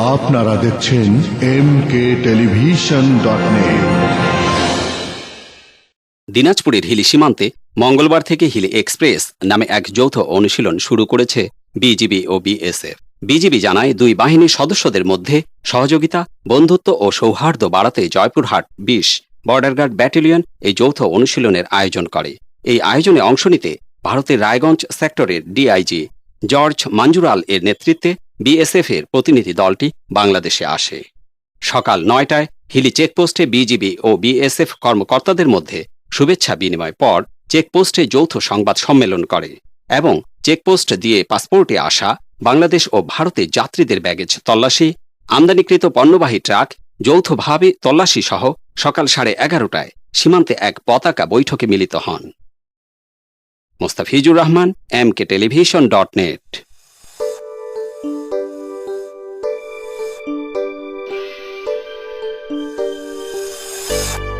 আপনারা দেখছেন M K television dot দিনাজপুরের হিলি সীমান্তে মঙ্গলবার থেকে হিলি এক্সপ্রেস নামে এক যৌথ অনুশীলন শুরু করেছে বিজিবি ও বিএসএফ। বিজিবি জানায়, দুই বাহিনীর সদস্যদের মধ্যে সহযোগিতা, বন্ধুত্ব ও সৌহার্দ্য বাড়াতে জয়পুরহাট বিশ বর্ডার গার্ড ব্যাটালিয়ন এই যৌথ অনুশীলনের আয়োজন করে। এই আয়োজনে অংশ নিতে ভারতের রায়গঞ্জ সেক্টরের ডিআইজি জর্জ মাঞ্জুরাল এর নেতৃত্বে বিএসএফ এর প্রতিনিধি দলটি বাংলাদেশে আসে। সকাল নয়টায় হিলি চেকপোস্টে বিজিবি ও বিএসএফ কর্মকর্তাদের মধ্যে শুভেচ্ছা বিনিময় পর চেকপোস্টে যৌথ সংবাদ সম্মেলন করে এবং চেকপোস্ট দিয়ে পাসপোর্টে আসা বাংলাদেশ ও ভারতে যাত্রীদের ব্যাগেজ তল্লাশি, আমদানিকৃত পণ্যবাহী ট্রাক যৌথভাবে তল্লাশি সহ সকাল সাড়ে এগারোটায় সীমান্তে এক পতাকা বৈঠকে মিলিত হন। Mostafizur Rahman, M K television dot net. life.